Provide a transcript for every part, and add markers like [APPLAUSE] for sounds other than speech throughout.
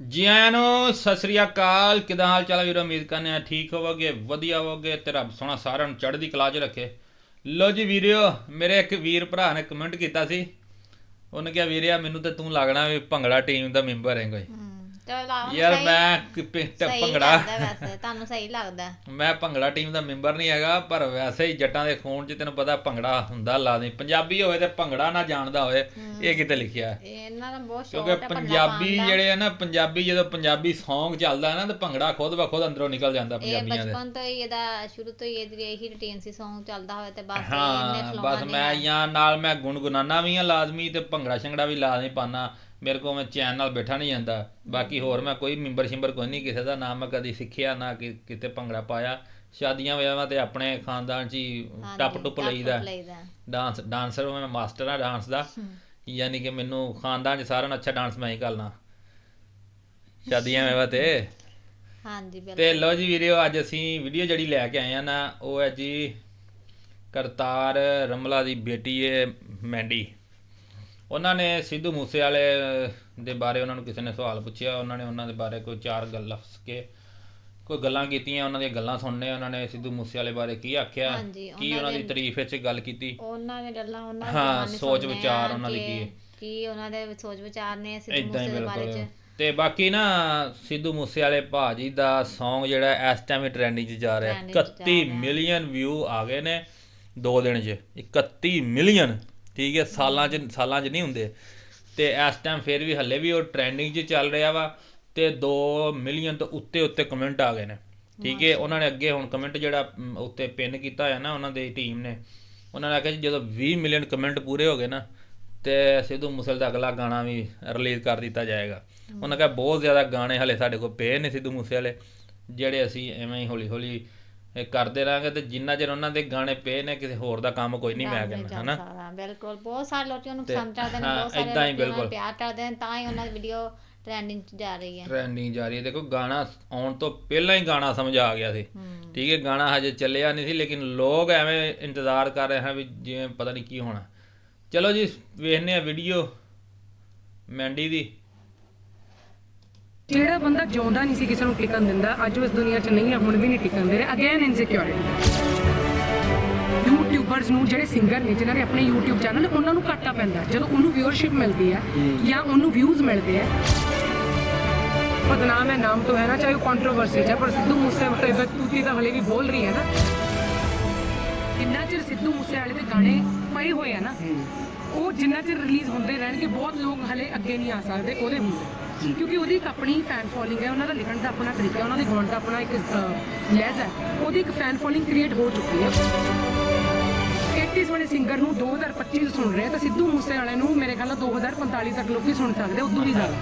ਜੀ ਆਇਆਂ ਨੂੰ, ਸਤਿ ਸ੍ਰੀ ਅਕਾਲ। ਕਿਦਾਂ ਹਾਲ ਚਾਲ ਵੀਰੋ? ਉਮੀਦ ਕਰਨੇ ਆ ਠੀਕ ਹੋਵੋਗੇ, ਵਧੀਆ ਹੋਵੋਗੇ ਤੇ ਰੱਬ ਸੋਹਣਾ ਸਾਰਿਆਂ ਨੂੰ ਚੜ੍ਹਦੀ ਕਲਾ 'ਚ ਰੱਖੇ। ਲੋ ਜੀ ਵੀਰਿਓ ਮੇਰੇ ਇੱਕ ਵੀਰ ਭਰਾ ਨੇ ਕਮੈਂਟ ਕੀਤਾ ਸੀ। ਉਹਨੇ ਕਿਹਾ, ਵੀਰਿਆ, ਮੈਨੂੰ ਤਾਂ ਤੂੰ ਲੱਗਣਾ ਵੀ ਭੰਗੜਾ ਟੀਮ ਦਾ ਮੈਂਬਰ ਹੈ ਕੋਈ। ਚਲੋ ਯਾਰ ਮੈਂ ਕਿ- ਤੇ ਸਹੀ ਭੰਗੜਾ ਵੈਸੇ ਤੁਹਾਨੂੰ ਸਹੀ ਲੱਗਦਾ। ਮੈਂ ਭੰਗੜਾ ਟੀਮ ਦਾ ਮੈਂਬਰ ਨਹੀਂ ਹੈਗਾ ਪਰ ਵੈਸੇ ਹੀ ਜੱਟਾਂ ਦੇ ਖੂਨ 'ਚ ਤੈਨੂੰ ਪਤਾ ਭੰਗੜਾ ਹੁੰਦਾ ਲਾਜ਼ਮੀ ਪੰਜਾਬੀ ਹੋਵੇ ਤੇ ਭੰਗੜਾ ਨਾ ਜਾਣਦਾ ਹੋਵੇ ਇਹ ਕਿਤੇ ਲਿਖਿਆ ਹੈ। ਇਹ ਇਹਨਾਂ ਦਾ ਬਹੁਤ ਕਿਉਂਕਿ ਸ਼ੌਕ ਹੈ ਭੰਗੜਾ ਪੰਜਾਬੀ ਪਾਉਣ ਦਾ। ਜਿਹੜੇ ਆ ਨਾ ਪੰਜਾਬੀ ਜਦੋਂ ਪੰਜਾਬੀ Song ਚੱਲਦਾ ਹੈ ਨਾ ਤੇ ਭੰਗੜਾ ਖੁਦ ਬ ਖੁਦ ਅੰਦਰੋਂ ਨਿਕਲ ਜਾਂਦਾ ਇਹ ਪੰਜਾਬੀਆਂ ਦੇ। ਬਚਪਨ ਤੋਂ ਹੀ ਇਹਦਾ ਸ਼ੁਰੂ ਤੋਂ ਹੀ ਇਹਦੀ ਇਹੀ ਰੁਟੀਨ ਸੀ Song ਚੱਲਦਾ ਹੋਵੇ ਤੇ ਬਸ ਇਹਨੇ ਹਾਂ ਖਲੋਣਾ ਬਸ ਮੈਂ ਜਾਂ ਨਾਲ ਮੈਂ ਗੁੰਗੁਨਾਨਾ ਵੀ ਆ ਲਾਜ਼ਮੀ ਤੇ ਭੰਗੜਾ ਸ਼ੰਗੜਾ ਵੀ ਲਾਜ਼ਮੀ ਪਾਣਾ ਮੇਰੇ ਕੋਲ ਮੈਂ ਚੈਨ ਨਾਲ ਬੈਠਾ ਨਹੀਂ ਜਾਂਦਾ। ਬਾਕੀ ਹੋਰ ਮੈਂ ਕੋਈ ਮੈਂਬਰ ਸ਼ਿੰਬਰ ਕੋਈ ਨਹੀਂ ਕਿਸੇ ਦਾ ਨਾਮ ਮੈਂ ਕਦੀ ਸਿੱਖਿਆ ਨਾ ਕਿ ਕਿਤੇ ਭੰਗੜਾ ਪਾਇਆ। ਸ਼ਾਦੀਆਂ ਵਿਆਹਾਂ ਤੇ ਆਪਣੇ ਖਾਨਦਾਨ 'ਚ ਹੀ ਟੱਪ ਟੁੱਪ ਲਈਦਾ। ਡਾਂਸ ਡਾਂਸਰ ਮੈਂ ਮਾਸਟਰ ਆ ਡਾਂਸ ਦਾ। ਯਾਨੀ ਕਿ ਮੈਨੂੰ ਖਾਨਦਾਨ 'ਚ ਸਾਰਿਆਂ ਨੂੰ ਅੱਛਾ ਡਾਂਸ ਮੈਂ ਹੀ ਕਰਨਾ। ਸ਼ਾਦੀਆਂ ਵਿਆਹਾਂ ਤੇ। ਹਾਂਜੀ ਬਿਲਕੁਲ। ਤੇ ਲਓ ਜੀ ਵੀਡੀਓ ਅੱਜ ਅਸੀਂ ਵੀਡੀਓ ਜਿਹੜੀ ਲੈ ਕੇ ਆਏ ਆ ਨਾ ਉਹ ਹੈ ਜੀ ਕਰਤਾਰ ਰਮਲਾ ਦੀ ਬੇਟੀ ਹੈ ਮੈਂਡੀ ਉਹਨਾਂ ਨੇ ਸਿੱਧੂ ਮੂਸੇ ਵਾਲੇ ਦੇ ਬਾਰੇ ਉਹਨਾਂ ਨੂੰ ਕਿਸੇ ਨੇ ਸਵਾਲ ਪੁੱਛਿਆ ਉਹਨਾਂ ਨੇ ਉਹਨਾਂ ਦੇ ਬਾਰੇ ਕੋਈ ਚਾਰ ਗੱਲਾਂ ਦੱਸ ਕੇ ਕੋਈ ਗੱਲਾਂ ਕੀਤੀਆਂ ਉਹਨਾਂ ਦੀਆਂ ਗੱਲਾਂ ਸੁਣਨੇ ਉਹਨਾਂ ਨੇ ਸਿੱਧੂ ਮੂਸੇ ਵਾਲੇ ਬਾਰੇ ਕੀ ਆਖਿਆ ਹਾਂਜੀ, ਕੀ ਉਹਨਾਂ ਦੀ ਤਾਰੀਫ ਵਿੱਚ ਗੱਲ ਕੀਤੀ ਉਹਨਾਂ ਨੇ ਗੱਲਾਂ ਉਹਨਾਂ ਹਾਂ, ਸੋਚ ਵਿਚਾਰ ਉਹਨਾਂ ਦੀ ਕਿ ਕੀ ਹੈ। ਕੀ ਉਹਨਾਂ ਦੇ ਸੋਚ ਵਿਚਾਰ ਨੇ ਸਿੱਧੂ ਇਦਾਂ ਹੀ ਮੂਸੇ ਦੇ ਬਾਰੇ ਬਿਲਕੁਲ ਚ ਤੇ ਬਾਕੀ ਨਾ ਸਿੱਧੂ ਮੂਸੇ ਵਾਲੇ ਭਾਜੀ ਦਾ Song ਜਿਹੜਾ ਇਸ ਟਾਈਮ ਟ੍ਰੈਂਡਿੰਗ 'ਚ ਜਾ ਰਿਹਾ Trending 'ਚ ਜਾ 31 ਰਿਹਾ। ਮਿਲੀਅਨ ਵਿਊ ਆ ਗਏ ਨੇ ਦੋ ਦਿਨ 'ਚ 31 ਮਿਲੀਅਨ ਠੀਕ ਹੈ ਸਾਲਾਂ 'ਚ ਸਾਲਾਂ 'ਚ ਨਹੀਂ ਹੁੰਦੇ। ਤੇ ਇਸ ਟਾਈਮ ਫਿਰ ਵੀ ਹੱਲੇ ਵੀ ਉਹ ਟ੍ਰੈਂਡਿੰਗ 'ਚ ਚੱਲ ਰਿਹਾ ਵਾ ਤੇ 2 ਮਿਲੀਅਨ ਤੋਂ ਉੱਤੇ ਉੱਤੇ ਕਮੈਂਟ ਆ ਗਏ ਨੇ। ਠੀਕ ਹੈ ਉਹਨਾਂ ਨੇ ਅੱਗੇ ਹੁਣ ਕਮੈਂਟ ਜਿਹੜਾ ਉੱਤੇ ਪਿੰਨ ਕੀਤਾ ਹੋਇਆ ਨਾ ਉਹਨਾਂ ਦੀ ਟੀਮ ਨੇ ਉਹਨਾਂ ਨੇ ਆਖਿਆ ਜੀ ਜਦੋਂ 20 ਮਿਲੀਅਨ ਕਮੈਂਟ ਪੂਰੇ ਹੋ ਗਏ ਨਾ ਤੇ ਸਿੱਧੂ ਮੂਸੇਵਾਲੇ ਦਾ ਅਗਲਾ ਗਾਣਾ ਵੀ ਰਿਲੀਜ਼ ਕਰ ਦਿੱਤਾ ਜਾਏਗਾ। ਉਹਨਾਂ ਕਿਹਾ ਬਹੁਤ ਜ਼ਿਆਦਾ ਗਾਣੇ ਹਲੇ ਸਾਡੇ ਕੋਲ ਪਏ ਨੇ ਸਿੱਧੂ ਮੂਸੇਵਾਲੇ ਜਿਹੜੇ ਅਸੀਂ ਐਵੇਂ ਹੀ ਹੌਲੀ ਹੌਲੀ ਕਰਦੇ ਰਾਂਗੇ ਤੇ ਜਿੰਨਾ ਚਿਰ ਉਹਨਾਂ ਦੇ ਗਾਣੇ ਪਏ ਨੇ ਕਿਸੇ ਹੋਰ ਦਾ ਕੰਮ ਕੋਈ ਨਹੀਂ ਮੈਂ ਕਹਿੰਦਾ ਜਾ ਹਨਾ? ਬਿਲਕੁਲ ਬਹੁਤ ਸਾਰੇ ਲੋਕੀ ਉਹਨੂੰ ਪਸੰਦ ਕਰਦੇ ਨੇ ਬਹੁਤ ਸਾਰੇ ਏਦਾਂ ਹੀ ਬਿਲਕੁਲ। ਪਿਆਰ ਕਰਦੇ ਨੇ ਤਾਂ ਹੀ ਉਹਨਾਂ ਦੀ ਵੀਡੀਓ ਟ੍ਰੈਂਡਿੰਗ 'ਚ ਜਾ ਰਹੀ ਹੈ। ਟ੍ਰੈਂਡਿੰਗ ਜਾਰੀ ਹੈ। ਦੇਖੋ ਗਾਣਾ ਆਉਣ ਤੋਂ ਪਹਿਲਾਂ ਹੀ ਗਾਣਾ ਸਮਝ ਆ ਗਿਆ ਸੀ। ਠੀਕ ਹੈ ਗਾਣਾ ਹਜੇ ਚੱਲਿਆ ਨਹੀਂ ਸੀ ਲੇਕਿਨ ਲੋਕ ਐਵੇਂ ਇੰਤਜ਼ਾਰ ਕਰ ਰਹੇ ਹਨ ਵੀ ਜਿਵੇਂ ਪਤਾ ਨਹੀਂ ਕੀ ਹੋਣਾ। ਚਲੋ ਜੀ ਵੇਖਨੇ ਆ ਵੀਡੀਓ ਮੈਂਡੀ ਦੀ। ਜਿਹੜਾ ਬੰਦਾ ਜਿਉਂਦਾ ਨਹੀਂ ਸੀ ਕਿਸੇ ਨੂੰ ਟਿਕਣ ਦਿੰਦਾ ਅੱਜ ਉਹ ਇਸ ਦੁਨੀਆ 'ਚ ਨਹੀਂ ਹੈ ਹੁਣ ਵੀ ਨਹੀਂ ਟਿਕਣ ਦੇ ਰਿਹਾ। ਅਗੇਨ ਇਨਸਿਕਿਉਰਿਟੀ ਯੂਟਿਊਬਰਸ ਨੂੰ ਜਿਹੜੇ ਸਿੰਗਰ ਨੇ ਜਿਨ੍ਹਾਂ ਦੇ ਆਪਣੇ YouTube ਚੈਨਲ ਉਹਨਾਂ ਨੂੰ ਘਾਟਾ ਪੈਂਦਾ। ਜਦੋਂ ਉਹਨੂੰ ਵਿਊਅਰਸ਼ਿਪ ਮਿਲਦੀ ਹੈ ਜਾਂ ਉਹਨੂੰ ਵਿਊਜ਼ ਮਿਲਦੇ ਆ ਬਦਨਾਮ ਹੈ ਨਾਮ ਤੋਂ ਹੈ ਨਾ ਚਾਹੇ ਕੰਟਰੋਵਰਸੀ ਹੈ ਪਰ ਸਿੱਧੂ ਮੂਸੇ ਵਾਲੇ ਦਾ ਤੂਤੀ ਤਾਂ ਹਲੇ ਵੀ ਬੋਲ ਰਹੀ ਹੈ ਨਾ। ਜਿੰਨਾ ਚਿਰ ਸਿੱਧੂ ਮੂਸੇ ਵਾਲੇ ਦੇ ਗਾਣੇ ਪਏ ਹੋਏ ਆ ਨਾ ਉਹ ਜਿੰਨਾ ਚਿਰ ਰਿਲੀਜ਼ ਹੁੰਦੇ ਰਹਿਣਗੇ ਬਹੁਤ ਲੋਕ ਹਲੇ ਅੱਗੇ ਨਹੀਂ ਆ ਸਕਦੇ ਉਹਦੇ ਹੁੰਦੇ। ਕਿਉਂਕਿ ਉਹਦੀ ਇੱਕ ਆਪਣੀ ਫੈਨ ਫੋਲੋਇੰਗ ਹੈ ਉਹਨਾਂ ਦਾ ਲਿਖਣ ਦਾ ਆਪਣਾ ਤਰੀਕਾ ਉਹਨਾਂ ਦੇ ਗਾਉਣ ਦਾ ਆਪਣਾ ਇੱਕ ਲੈਜ਼ ਹੈ। ਉਹਦੀ ਇੱਕ ਫੈਨ ਫੋਲੋਇੰਗ ਕ੍ਰੀਏਟ ਹੋ ਚੁੱਕੀ ਹੈ। 80s ਵਾਲੇ ਸਿੰਗਰ ਨੂੰ 2025 ਚ ਸੁਣ ਰਹੇ ਤਾਂ ਸਿੱਧੂ ਮੂਸੇ ਵਾਲੇ ਨੂੰ ਮੇਰੇ ਖਿਆਲ ਨਾਲ 2045 ਤੱਕ ਲੋਕੀ ਸੁਣ ਸਕਦੇ ਉਦੋਂ ਵੀ ਜ਼ਿਆਦਾ।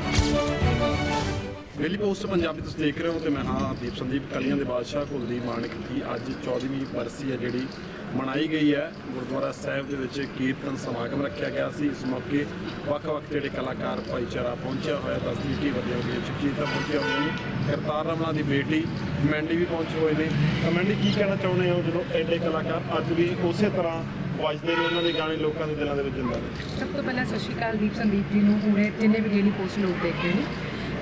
ਡੇਲੀ ਪੋਸਟ ਪੰਜਾਬੀ ਤੁਸੀਂ ਦੇਖ ਰਹੇ ਹੋ ਤੇ ਮੈਂ ਹਾਂ ਦੀਪ ਸੰਦੀਪ ਕਲੀਆਂ ਦੇ ਬਾਦਸ਼ਾਹ ਕੁਲਦੀਪ ਮਾਨਕ ਦੀ ਅੱਜ 14ਵੀਂ ਬਰਸੀ ਹੈ ਜਿਹੜੀ। ਮਨਾਈ ਗਈ ਹੈ। ਗੁਰਦੁਆਰਾ ਸਾਹਿਬ ਦੇ ਵਿੱਚ ਕੀਰਤਨ ਸਮਾਗਮ ਰੱਖਿਆ ਗਿਆ ਸੀ। ਇਸ ਮੌਕੇ ਵੱਖ-ਵੱਖ ਜਿਹੜੇ ਕਲਾਕਾਰ, ਭਾਈਚਾਰਾ ਪਹੁੰਚਿਆ ਹੋਇਆ ਦਸਵੀਂ ਕੀ ਵਧੀਆ ਹੋਈ ਸੁਖਜੀਤ ਦਾ ਪਹੁੰਚਿਆ ਹੋਇਆ ਨੇ ਕਰਤਾਰ ਰਮਲਾ ਦੀ ਬੇਟੀ ਮੈਂਡੀ ਵੀ ਪਹੁੰਚੇ ਹੋਏ ਨੇ। ਤਾਂ ਮੈਂਡੀ ਕੀ ਕਹਿਣਾ ਚਾਹੁੰਦੇ ਹੋ ਜਦੋਂ ਐਡੇ ਕਲਾਕਾਰ ਅੱਜ ਵੀ ਉਸੇ ਤਰ੍ਹਾਂ ਵੱਜਦੇ ਨੇ ਉਹਨਾਂ ਦੇ ਗਾਣੇ ਲੋਕਾਂ ਦੇ ਦਿਲਾਂ ਦੇ ਵਿੱਚ ਜਿੰਦਾ ਨੇ? ਸਭ ਤੋਂ ਪਹਿਲਾਂ ਸਤਿ ਸ਼੍ਰੀ ਅਕਾਲ ਦੀਪ ਸੰਦੀਪ ਜੀ ਨੂੰ, ਪੂਰੇ ਜਿੰਨੇ ਵੀ ਡੇਲੀ ਪੋਸਟ ਲੋਕ ਦੇਖਦੇ ਨੇ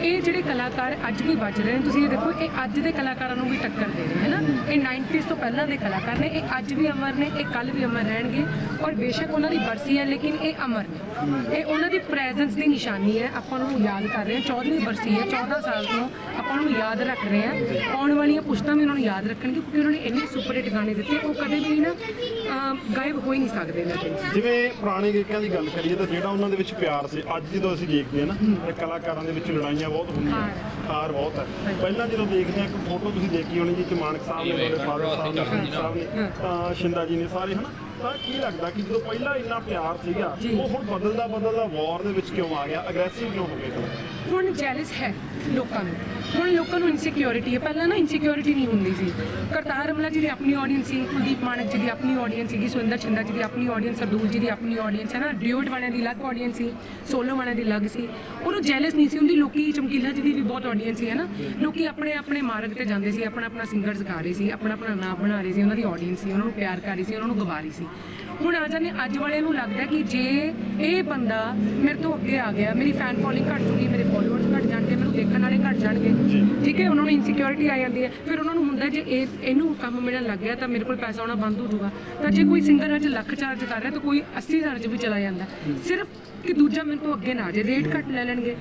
ਇਹ ਜਿਹੜੇ ਕਲਾਕਾਰ ਅੱਜ ਵੀ ਵੱਜ ਰਹੇ ਨੇ, ਤੁਸੀਂ ਇਹ ਦੇਖੋ, ਇਹ ਅੱਜ ਦੇ ਕਲਾਕਾਰਾਂ ਨੂੰ ਵੀ ਟੱਕਰ ਦੇ ਰਹੇ ਹੈ ਨਾ ਇਹ 90s ਤੋਂ ਪਹਿਲਾਂ ਦੇ ਕਲਾਕਾਰ ਨੇ, ਇਹ ਅੱਜ ਵੀ ਅਮਰ ਨੇ, ਇਹ ਕੱਲ ਵੀ ਅਮਰ ਰਹਿਣਗੇ ਔਰ ਬੇਸ਼ੱਕ ਉਹਨਾਂ ਦੀ ਬਰਸੀ ਹੈ, ਲੇਕਿਨ ਇਹ ਅਮਰ ਨੇ। ਇਹ ਉਹਨਾਂ ਦੀ ਪ੍ਰੈਜ਼ੈਂਸ ਦੀ ਨਿਸ਼ਾਨੀ ਹੈ, ਆਪਾਂ ਉਹਨਾਂ ਨੂੰ ਯਾਦ ਕਰ ਰਹੇ ਹਾਂ 14ਵੀਂ ਬਰਸੀ ਹੈ 14 ਸਾਲ ਤੋਂ ਆਪਾਂ ਉਹਨਾਂ ਨੂੰ ਯਾਦ ਰੱਖ ਰਹੇ ਹਾਂ। ਆਉਣ ਵਾਲੀਆਂ ਪੁਸ਼ਤਾਂ ਵੀ ਉਹਨਾਂ ਨੂੰ ਯਾਦ ਰੱਖਣਗੇ, ਕਿਉਂਕਿ ਉਹਨਾਂ ਨੇ ਇੰਨੇ ਸੁਪਰ ਹਿੱਟ ਗਾਣੇ ਦਿੱਤੇ, ਉਹ ਕਦੇ ਵੀ ਨਾ ਗਾਇਬ ਹੋ ਹੀ ਨਹੀਂ ਸਕਦੇ ਇਹਨਾਂ ਤੋਂ ਜਿਵੇਂ ਪੁਰਾਣੇ ਗੀਤਾਂ ਦੀ ਗੱਲ ਕਰੀਏ ਤਾਂ ਜਿਹੜਾ ਉਹਨਾਂ ਦੇ ਵਿੱਚ ਪਿਆਰ ਸੀ ਅੱਜ ਜਦੋਂ ਅਸੀਂ ਦੇਖਦੇ ਹਾਂ ਨਾ ਇਹ ਕਲਾਕਾਰਾਂ ਦੇ ਵਿੱਚ ਲੜਾਈਆਂ ਬਹੁਤ ਹੁੰਦੀਆਂ ਹਾਰ। ਬਹੁਤ ਹੈ। ਪਹਿਲਾਂ ਜਦੋਂ ਦੇਖਦੇ ਹਾਂ ਇੱਕ ਫੋਟੋ ਤੁਸੀਂ ਦੇਖੀ ਹੋਣੀ ਜੀ ਕਿ ਮਾਨਕ ਸਾਹਿਬ ਨੇ ਫਾਦਰ ਸਾਹਿਬ ਨੇ ਸਾਹਿਬ ਨੇ ਤਾਂ ਸ਼ਿੰਦਾ ਜੀ ਨੇ ਸਾਰੇ ਹਨਾ ਤਾਂ ਕੀ ਲੱਗਦਾ ਕਿ ਜਦੋਂ ਪਹਿਲਾਂ ਇੰਨਾ ਪਿਆਰ ਸੀਗਾ ਉਹ ਹੁਣ ਬਦਲਦਾ ਬਦਲਦਾ ਵਾਰ ਦੇ ਵਿੱਚ ਕਿਉਂ ਆ ਗਿਆ? ਅਗਰੈਸਿਵ ਕਿਉਂ ਹੋ ਗਿਆ ਹੁਣ ਜੈਲਸ ਹੈ ਲੋਕਾਂ ਨੂੰ। ਹੁਣ ਲੋਕਾਂ ਨੂੰ ਇਨਸਿਕਿਉਰਿਟੀ ਹੈ। ਪਹਿਲਾਂ ਨਾ ਇਨਸਿਕਿਉਰਿਟੀ ਨਹੀਂ ਹੁੰਦੀ ਸੀ। ਕਰਤਾਰ ਅਮਲਾ ਜੀ ਦੀ ਆਪਣੀ ਆਡੀਅנס ਸੀ ਕੁਲਦੀਪ ਮਾਨਕ ਜੀ ਦੀ ਆਪਣੀ ਆਡੀਅנס ਸੀਗੀ ਸੁੰਦਰ ਚਿੰਦਾ ਜੀ ਦੀ ਆਪਣੀ ਆਡੀਅנס ਸਰਦੂਲ ਜੀ ਦੀ ਆਪਣੀ ਆਡੀਅנס ਹੈ ਨਾ। ਡਿਊਟ ਵਾਲਿਆਂ ਦੀ ਅਲੱਗ ਆਡੀਅנס ਸੀ ਸੋਲੋ ਵਾਲਿਆਂ ਦੀ ਅਲੱਗ ਸੀ। ਉਹਨੂੰ ਜੈਲਸ ਨਹੀਂ ਸੀ ਹੁੰਦੀ। ਲੋਕੀ ਚਮਕੀਲਾ ਜੀ ਦੀ ਵੀ ਬਹੁਤ ਆਡੀਅנס ਸੀ ਹੈ ਨਾ। ਲੋਕੀ ਆਪਣੇ ਆਪਣੇ ਮਾਰਗ ਤੇ ਜਾਂਦੇ ਸੀ ਆਪਣਾ ਆਪਣਾ ਸਿੰਗਰਸ ਗਾ ਰਹੇ ਸੀ ਆਪਣਾ ਆਪਣਾ ਨਾਮ ਬਣਾ ਰਹੇ ਸੀ ਉਹਨਾਂ ਦੀ ਆਡੀਅנס ਸੀ ਉਹਨਾਂ ਨੂੰ ਪਿਆਰ ਕਰ ਰਹੀ ਸੀ ਉਹਨਾਂ ਨੂੰ ਗਵਾ ਰਹੀ ਸੀ। ਹੁਣ ਆ ਜਾਂਦੇ ਅੱਜ ਵਾਲਿਆਂ ਨੂੰ ਲੱਗਦਾ ਕਿ ਜੇ ਇਹ ਬੰਦਾ ਮੇਰੇ ਤੋਂ ਅੱਗੇ ਆ ਗਿਆ ਮੇਰੀ ਫੈਨ ਫੋਲੋਇੰਗ ਘਟ ਜੂਗੀ ਮੇਰੇ ਫੋਲੋਅਰਸ ਘਟ ਜਾਣਗੇ ਮੈਨੂੰ ਦੇਖਣ ਵਾਲੇ ਜਾਣਗੇ। ਠੀਕ ਹੈ ਉਹਨਾਂ ਨੂੰ ਇਨਸਿਕਿਉਰਿਟੀ ਆ ਜਾਂਦੀ ਹੈ। ਫਿਰ ਉਹਨਾਂ ਨੂੰ ਹੁੰਦਾ ਜੇ ਇਹ ਇਹਨੂੰ ਕੰਮ ਮਿਲਣ ਲੱਗ ਗਿਆ ਤਾਂ ਮੇਰੇ ਕੋਲ ਪੈਸਾ ਆਉਣਾ ਬੰਦ ਹੋ ਜਾਊਗਾ। ਤਾਂ ਜੇ ਕੋਈ ਸਿੰਗਰ ਅੱਜ ਲੱਖ ਚਾਰਜ ਕਰ ਰਿਹਾ ਤਾਂ ਕੋਈ 80000 ਚ ਵੀ ਚਲਾ ਜਾਂਦਾ। ਸਿਰਫ ਕਿ ਦੂਜਾ ਮੈਨੂੰ ਤੋਂ ਅੱਗੇ ਨਾ ਜੇ ਰੇਟ ਘੱਟ ਲੈ ਲੈਣਗੇ।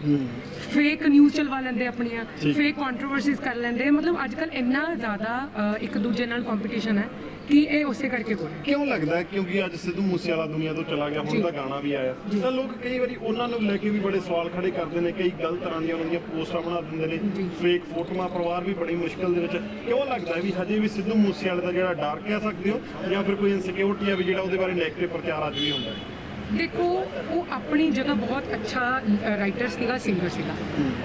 ਫੇਕ ਨਿਊਜ਼ ਚਲਵਾ ਲੈਂਦੇ ਆਪਣੀਆਂ ਫੇਕ ਕੰਟਰੋਵਰਸੀਜ਼ ਕਰ ਲੈਂਦੇ। ਮਤਲਬ ਅੱਜ ਕੱਲ ਇੰਨਾ ਜ਼ਿਆਦਾ ਇੱਕ ਦੂਜੇ ਨਾਲ ਕੰਪੀਟੀਸ਼ਨ ਹੈ ਕਿ ਇਹ ਉਸੇ ਕਰਕੇ ਹੋ ਰਿਹਾ ਕਿਉਂ ਲੱਗਦਾ ਹੈ? ਕਿਉਂਕਿ ਅੱਜ ਸਿੱਧੂ ਮੂਸੇਵਾਲਾ ਦੁਨੀਆ ਤੋਂ ਚਲਾ ਗਿਆ ਹੁਣ ਤਾਂ ਗਾਣਾ ਵੀ ਆਇਆ। ਤਾਂ ਲੋਕ ਕਈ ਵਾਰੀ ਉਹਨਾਂ ਨੂੰ ਲੈ ਕੇ ਵੀ ਬੜੇ ਸਵਾਲ ਖੜੇ ਕਰਦੇ ਨੇ ਕਈ ਗਲਤ ਤਰ੍ਹਾਂ ਦੀਆਂ ਉਹਨਾਂ ਦੀਆਂ ਪੋਸਟਾਂ ਬਣਾ ਦਿੰਦੇ ਨੇ। ਫੇਕ ਫੋਟੋਆਂ ਪਰਿਵਾਰ ਵੀ ਬੜੀ ਮੁਸ਼ਕਲ ਦੇ ਵਿੱਚ। ਕਿਉਂ ਲੱਗਦਾ ਵੀ ਹਜੇ ਵੀ ਸਿੱਧੂ ਮੂਸੇਵਾਲੇ ਦਾ ਜਿਹੜਾ ਡਰ ਕਹਿ ਸਕਦੇ ਹੋ ਜਾਂ ਫਿਰ ਕੋਈ ਇਨਸਿਕਿਉਰਿਟੀ ਹੈ ਵੀ ਜਿਹੜਾ ਉਹਦੇ ਬਾਰੇ ਨੈਗੇਟਿਵ ਪ੍ਰਚਾਰ ਅੱਜ ਵੀ ਹੁੰਦਾ ਹੈ? ਦੇਖੋ ਉਹ ਆਪਣੀ ਜਗ੍ਹਾ ਬਹੁਤ ਅੱਛਾ ਰਾਈਟਰ ਸੀਗਾ ਸਿੰਗਰ ਸੀਗਾ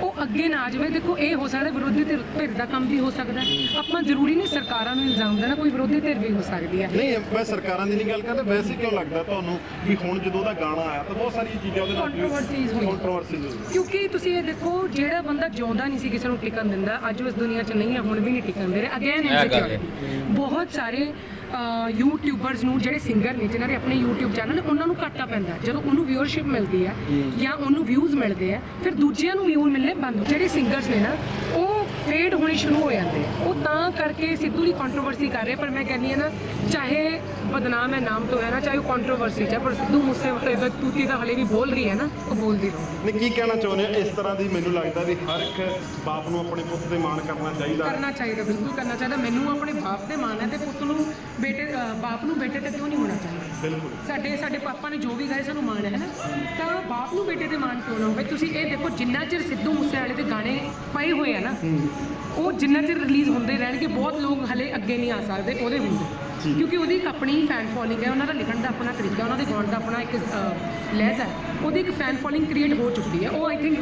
ਉਹ ਅੱਗੇ ਨਾ ਜਾਵੇ ਦੇਖੋ ਇਹ ਹੋ ਸਕਦਾ ਵਿਰੋਧੀ ਧਿਰ ਧਿਰ ਦਾ ਕੰਮ ਵੀ ਹੋ ਸਕਦਾ। ਆਪਾਂ ਜ਼ਰੂਰੀ ਨਹੀਂ ਸਰਕਾਰਾਂ ਨੂੰ ਇਲਜ਼ਾਮ ਦੇਣਾ ਕੋਈ ਵਿਰੋਧੀ ਧਿਰ ਵੀ ਹੋ ਸਕਦੀ ਹੈ ਨਹੀਂ ਮੈਂ ਸਰਕਾਰਾਂ ਦੀ ਨਹੀਂ ਗੱਲ ਕਰਦਾ ਵੈਸੇ ਕਿਉਂ ਲੱਗਦਾ ਤੁਹਾਨੂੰ ਵੀ ਹੁਣ ਜਦੋਂ ਦਾ ਗਾਣਾ ਆਇਆ ਤਾਂ ਬਹੁਤ ਸਾਰੀਆਂ ਚੀਜ਼ਾਂ ਉਹਦੇ ਨਾਲ। ਕੰਟਰੋਵਰਸੀਜ਼ ਹੋਈਆਂ ਕਿਉਂਕਿ ਤੁਸੀਂ ਇਹ ਦੇਖੋ ਜਿਹੜਾ ਬੰਦਾ ਜਿਉਂਦਾ ਨਹੀਂ ਸੀ ਕਿਸੇ ਨੂੰ ਟਿਕਣ ਦਿੰਦਾ ਅੱਜ ਉਸ ਦੁਨੀਆ 'ਚ ਨਹੀਂ ਹੈ ਹੁਣ ਵੀ ਨਹੀਂ ਟਿਕਣ ਦੇ ਰਿਹਾ ਅਗੇਨ ਹੈ। ਬਹੁਤ ਸਾਰੇ ਯੂਟਿਊਬਰਸ ਨੂੰ ਜਿਹੜੇ ਸਿੰਗਰ ਨੇ ਜਿਨ੍ਹਾਂ ਦੇ ਆਪਣੇ YouTube ਚੈਨਲ ਨੇ ਉਹਨਾਂ ਨੂੰ ਘਾਟਾ ਪੈਂਦਾ ਹੈ। ਜਦੋਂ ਉਹਨੂੰ ਵਿਊਅਰਸ਼ਿਪ ਮਿਲਦੀ ਹੈ ਜਾਂ ਉਹਨੂੰ ਵਿਊਜ਼ ਮਿਲਦੇ ਆ ਫਿਰ ਦੂਜਿਆਂ ਨੂੰ ਵਿਊ ਮਿਲਨੇ ਬੰਦ ਹੋ ਜਿਹੜੇ ਸਿੰਗਰਸ ਨੇ ਨਾ ਉਹ ਫੇਡ ਹੋਣੇ ਸ਼ੁਰੂ ਹੋ ਜਾਂਦੇ ਆ। ਉਹ ਤਾਂ ਕਰਕੇ ਸਿੱਧੂ ਦੀ ਕੰਟਰੋਵਰਸੀ ਕਰ ਰਹੇ ਪਰ ਮੈਂ ਕਹਿੰਦੀ ਆ ਨਾ ਚਾਹੇ ਬਦਨਾਮ ਹੈ ਨਾਮ ਤੋਂ ਹੈ ਨਾ ਚਾਹੇ ਉਹ ਕੰਟਰੋਵਰਸੀ ਚ ਹੈ ਪਰ ਸਿੱਧੂ ਮੂਸੇਵਾਲੇ ਦਾ ਤੂਤੀ ਤਾਂ ਹਲੇ ਵੀ ਬੋਲ ਰਹੀ ਹੈ ਨਾ ਉਹ ਬੋਲਦੀ ਰਹੂਗੀ। ਨਹੀਂ ਕੀ ਕਹਿਣਾ ਚਾਹੁੰਦੇ ਹੋ? ਇਸ ਤਰ੍ਹਾਂ ਦੀ ਮੈਨੂੰ ਲੱਗਦਾ ਵੀ ਹਰ ਇੱਕ ਬਾਪ ਨੂੰ ਆਪਣੇ ਪੁੱਤ ਤੇ ਮਾਣ ਕਰਨਾ ਚਾਹੀਦਾ। ਕਰਨਾ ਚਾਹੀਦਾ ਬਿਲਕੁਲ ਕਰਨਾ ਚਾਹੀਦਾ। ਮੈਨੂੰ ਆਪਣੇ ਬਾਪ ਤੇ ਮਾਣ ਹੈ ਤੇ ਪੁੱਤ ਨੂੰ ਬੇਟੇ ਬਾਪ ਨੂੰ ਬੇਟੇ ਤੇ ਕਿਉਂ ਨਹੀਂ ਹੋਣਾ ਚਾਹੀਦਾ? ਬਿਲਕੁਲ। ਸਾਡੇ ਸਾਡੇ ਪਾਪਾ ਨੇ ਜੋ ਵੀ ਗਾਏ ਸਾਨੂੰ ਮਾਣ ਹੈ ਨਾ। ਬਾਪ ਨੂੰ ਬੇਟੇ ਤੇ ਮਾਣ ਕਿਉਂ ਨਾ ਹੋਵੇ? ਤੁਸੀਂ ਇਹ ਦੇਖੋ ਜਿੰਨਾ ਚਿਰ ਸਿੱਧੂ ਮੂਸੇਵਾਲੇ ਦੇ ਗਾਣੇ ਪਏ ਹੋਏ ਆ ਨਾ ਉਹ ਜਿੰਨਾ ਚਿਰ ਰਿਲੀਜ਼ ਹੁੰਦੇ ਰਹਿਣਗੇ ਬਹੁਤ ਲੋਕ ਹਲੇ ਅੱਗੇ ਨਹੀਂ ਆ ਸਕਦੇ ਉਹਦੇ ਹੁੰਦੇ ਕਿਉਂਕਿ ਉਹਦੀ ਇੱਕ ਆਪਣੀ ਫੈਨ ਫੋਲੋਇੰਗ ਹੈ ਉਹਨਾਂ ਦਾ ਲਿਖਣ ਦਾ ਆਪਣਾ ਤਰੀਕਾ ਉਹਨਾਂ ਦੇ ਗਾਉਣ ਦਾ ਆਪਣਾ ਇੱਕ ਲਹਿਜ਼ਾ ਹੈ। ਉਹਦੀ ਇੱਕ ਫੈਨ ਫੋਲੋਇੰਗ ਕ੍ਰੀਏਟ ਹੋ ਚੁੱਕੀ ਹੈ। ਉਹ ਆਈ ਥਿੰਕ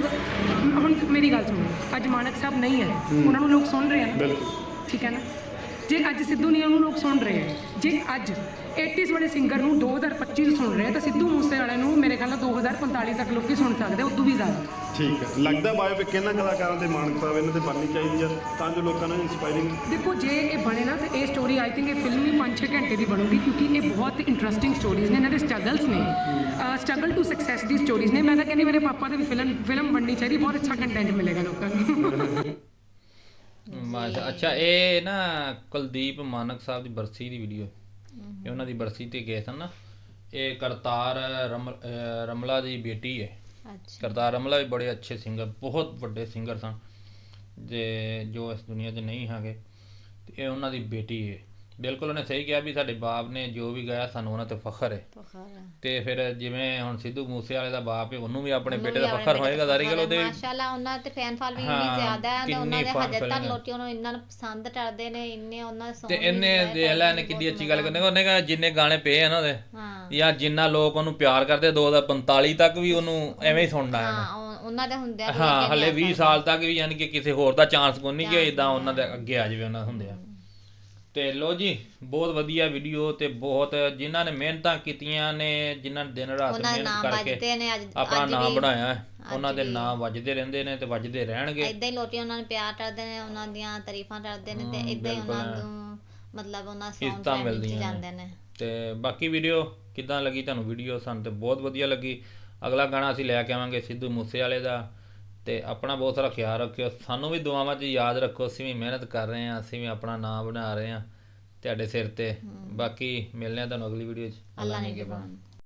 ਹੁਣ ਮੇਰੀ ਗੱਲ ਸੁਣੋ ਅੱਜ ਮਾਨਕ ਸਾਹਿਬ ਨਹੀਂ ਹੈ। ਉਹਨਾਂ ਨੂੰ ਲੋਕ ਸੁਣ ਰਹੇ ਹਨ। ਬਿਲਕੁਲ। ਠੀਕ ਹੈ ਨਾ? ਜੇ ਅੱਜ ਸਿੱਧੂ ਨੀਆਂ ਨੂੰ ਲੋਕ ਸੁਣ ਰਹੇ ਹੈ ਜੇ ਅੱਜ 80s ਵਾਲੇ ਸਿੰਗਰ ਨੂੰ 2025 ਚ ਸੁਣ ਰਹੇ ਆ ਤਾਂ ਸਿੱਧੂ ਮੂਸੇ ਵਾਲੇ ਨੂੰ ਮੇਰੇ ਖਿਆਲ ਨਾਲ 2045 ਤੱਕ ਲੋਕੀ ਸੁਣ ਸਕਦੇ ਆ, ਉਦੋਂ ਵੀ ਜ਼ਿਆਦਾ। ਠੀਕ ਹੈ। ਲੱਗਦਾ ਬਾਇਓਪਿਕ ਇਹਨਾਂ ਕਲਾਕਾਰਾਂ ਦੇ ਮਾਣ ਸਾਹਿਬ ਇਹਨਾਂ ਤੇ ਬਣਨੀ ਚਾਹੀਦੀ ਆ ਤਾਂ ਜੋ ਲੋਕਾਂ ਨੂੰ ਇਨਸਪਾਇਰਿੰਗ ਦੇਖੋ ਜੇ ਇਹ ਬਣੇ ਨਾ ਤੇ ਇਹ ਸਟੋਰੀ ਆਈ ਥਿੰਕ ਇਹ ਫਿਲਮ ਵੀ 5-6 ਘੰਟੇ ਦੀ ਬਣੂਗੀ ਕਿਉਂਕਿ ਇਹ ਬਹੁਤ ਇੰਟਰਸਟਿੰਗ ਸਟੋਰੀਜ਼ ਨੇ ਇਹਨਾਂ ਦੇ ਸਟਰਗਲਸ ਨੇ। ਸਟਰਗਲ ਟੂ ਸਕਸੈਸ ਦੀ ਸਟੋਰੀਜ਼ ਨੇ। ਮੈਂ ਤਾਂ ਕਹਿੰਦੀ ਮੇਰੇ ਪਾਪਾ ਦੀ ਵੀ ਫਿਲਮ ਫਿਲਮ ਬਣਨੀ ਚਾਹੀਦੀ ਬਹੁਤ ਅੱਛਾ ਕੰਟੈਂਟ ਮਿਲੇਗਾ ਲੋਕਾਂ ਨੂੰ। [LAUGHS] ਬਸ ਅੱਛਾ ਇਹ ਨਾ ਕੁਲਦੀਪ ਮਾਨਕ ਸਾਹਿਬ ਦੀ ਬਰਸੀ ਦੀ ਵੀਡੀਓ ਇਹ ਉਹਨਾਂ ਦੀ ਬਰਸੀ ਤੇ ਗਏ ਸਨ ਨਾ। ਇਹ ਕਰਤਾਰ ਰਮਲਾ ਦੀ ਬੇਟੀ ਹੈ। ਅੱਛਾ। ਕਰਤਾਰ ਰਮਲਾ ਵੀ ਬੜੇ ਅੱਛੇ ਸਿੰਗਰ ਬਹੁਤ ਵੱਡੇ ਸਿੰਗਰ ਸਨ। ਜੇ ਜੋ ਇਸ ਦੁਨੀਆ 'ਚ ਨਹੀਂ ਹੈਗੇ ਤੇ ਇਹ ਉਹਨਾਂ ਦੀ ਬੇਟੀ ਹੈ। ਬਿਲਕੁਲ ਉਹਨੇ ਸਹੀ ਕਿਹਾ ਵੀ ਸਾਡੇ ਬਾਪ ਨੇ ਜੋ ਵੀ ਗਾਇਆ ਸਾਨੂੰ ਉਹਨਾਂ ਤੇ ਫਖਰ ਹੈ। ਫਖਰ ਹੈ। ਤੇ ਫਿਰ ਜਿਵੇਂ ਹੁਣ ਸਿੱਧੂ ਮੂਸੇ ਵਾਲੇ ਦਾ ਬਾਪ ਹੈ ਉਹਨੂੰ ਵੀ ਆਪਣੇ ਬੇਟੇ ਦਾ ਵੀ ਫਖਰ ਹੋਏਗਾ ਜ਼ਾਰੀ ਗੱਲ ਉਹਦੇ ਮਾਸ਼ਾਅੱਲਾ ਉਹਨਾਂ ਤੇ ਫੈਨ ਫਾਲੋਇੰਗ ਹਾਂ, ਇੰਨੀ ਜ਼ਿਆਦਾ ਹੈ ਤੇ ਉਹਨਾਂ ਦੇ fan ਹਜੇ ਤੱਕ following ਹੈ। ਲੋਕੀ ਉਹਨੂੰ ਇੰਨਾ ਪਸੰਦ ਕਰਦੇ ਨੇ ਇੰਨੇ ਉਹਨਾਂ ਦੇ ਤੇ ਵੀ ਇਹਨੇ enjoy ਦੇਖ ਲੈ ਨੇ ਕਿੰਨੀ ਅੱਛੀ ਗੱਲ ਕਰਨੇ ਉਹਨੇ ਕਹਾ ਜਿੰਨੇ ਗਾਣੇ ਪਏ ਆ ਨਾ ਉਹਦੇ ਜਾਂ ਜਿੰਨਾ ਲੋਕ ਉਹਨੂੰ ਪਿਆਰ ਕਰਦੇ 2045 ਤੱਕ ਵੀ ਉਹਨੂੰ ਐਵੇਂ ਹੀ ਸੁਣਨਾ ਹੈ ਹਾਂ ਉਹ- ਉਹਨਾਂ ਦੇ ਹੁੰਦੇ ਆ ਵੀ ਹਾਂ ਹਲੇ ਨਹੀਂ 20 ਸਾਲ ਤੱਕ ਵੀ ਯਾਨੀ ਕਿ ਕਿਸੇ ਹੋਰ ਦਾ ਚਾਂਸ ਕੋਈ ਨਹੀਂ ਕਿ ਇਦਾਂ ਉਹਨਾਂ ਦੇ ਅੱਗੇ ਆ ਜਾਵੇ ਉਹਨਾਂ ਹੁੰਦੇ ਆ। ਤੇ ਲੋ ਜੀ ਬਹੁਤ ਵਧੀਆ ਵੀਡੀਓ ਤੇ ਬਹੁਤ ਜਿਨ੍ਹਾਂ ਨੇ ਮਿਹਨਤਾਂ ਕੀਤੀਆਂ ਨੇ ਜਿਨ੍ਹਾਂ ਨੇ ਦਿਨ ਰਾਤ ਉਹਨਾਂ ਦੇ ਮਿਹਨਤ ਨਾਮ ਕਰਕੇ ਵੱਜਦੇ ਨੇ ਅੱਜ ਆਪਣਾ ਅੱਜ ਨਾਮ ਵੀ। ਬਣਾਇਆ ਹੈ। ਉਹਨਾਂ ਦੇ। ਨਾਮ ਵੱਜਦੇ ਰਹਿੰਦੇ ਨੇ ਤੇ ਵੱਜਦੇ ਰਹਿਣਗੇ। ਇਦਾਂ ਹੀ ਲੋਕੀ ਉਹਨਾਂ ਨੂੰ ਪਿਆਰ ਕਰਦੇ ਨੇ ਉਹਨਾਂ ਦੀਆਂ ਤਾਰੀਫਾਂ ਕਰਦੇ ਨੇ ਤੇ ਇਦਾਂ ਹੀ ਉਹਨਾਂ। ਨੂੰ ਮਤਲਬ ਉਹਨਾਂ ਇੱਜ਼ਤਾਂ ਸੌਂਗ ਵਿੱਚ ਮਿਲਦੀਆਂ ਨੇ। ਜਾਂਦੇ ਨੇ। ਤੇ ਬਾਕੀ ਵੀਡੀਓ ਕਿੱਦਾਂ ਲੱਗੀ ਤੁਹਾਨੂੰ? ਵੀਡੀਓ ਸਾਨੂੰ ਤੇ ਬਹੁਤ ਵਧੀਆ ਲੱਗੀ। ਅਗਲਾ ਗਾਣਾ ਅਸੀਂ ਲੈ ਕੇ ਆਵਾਂਗੇ ਸਿੱਧੂ ਮੂਸੇ ਵਾਲੇ ਦਾ। ਤੇ ਆਪਣਾ ਬਹੁਤ ਸਾਰਾ ਖਿਆਲ ਰੱਖਿਓ। ਸਾਨੂੰ ਵੀ ਦੁਆਵਾਂ 'ਚ ਯਾਦ ਰੱਖੋ ਅਸੀਂ ਵੀ ਮਿਹਨਤ ਕਰ ਰਹੇ ਹਾਂ ਅਸੀਂ ਵੀ ਆਪਣਾ ਨਾਮ ਬਣਾ ਰਹੇ ਹਾਂ ਤੁਹਾਡੇ ਸਿਰ ਤੇ। ਬਾਕੀ ਮਿਲਨੇ ਆ ਤੁਹਾਨੂੰ ਅਗਲੀ ਵੀਡੀਓ 'ਚ। ਅੱਲਾ ਨੇ ਕੇ ਬਾਨ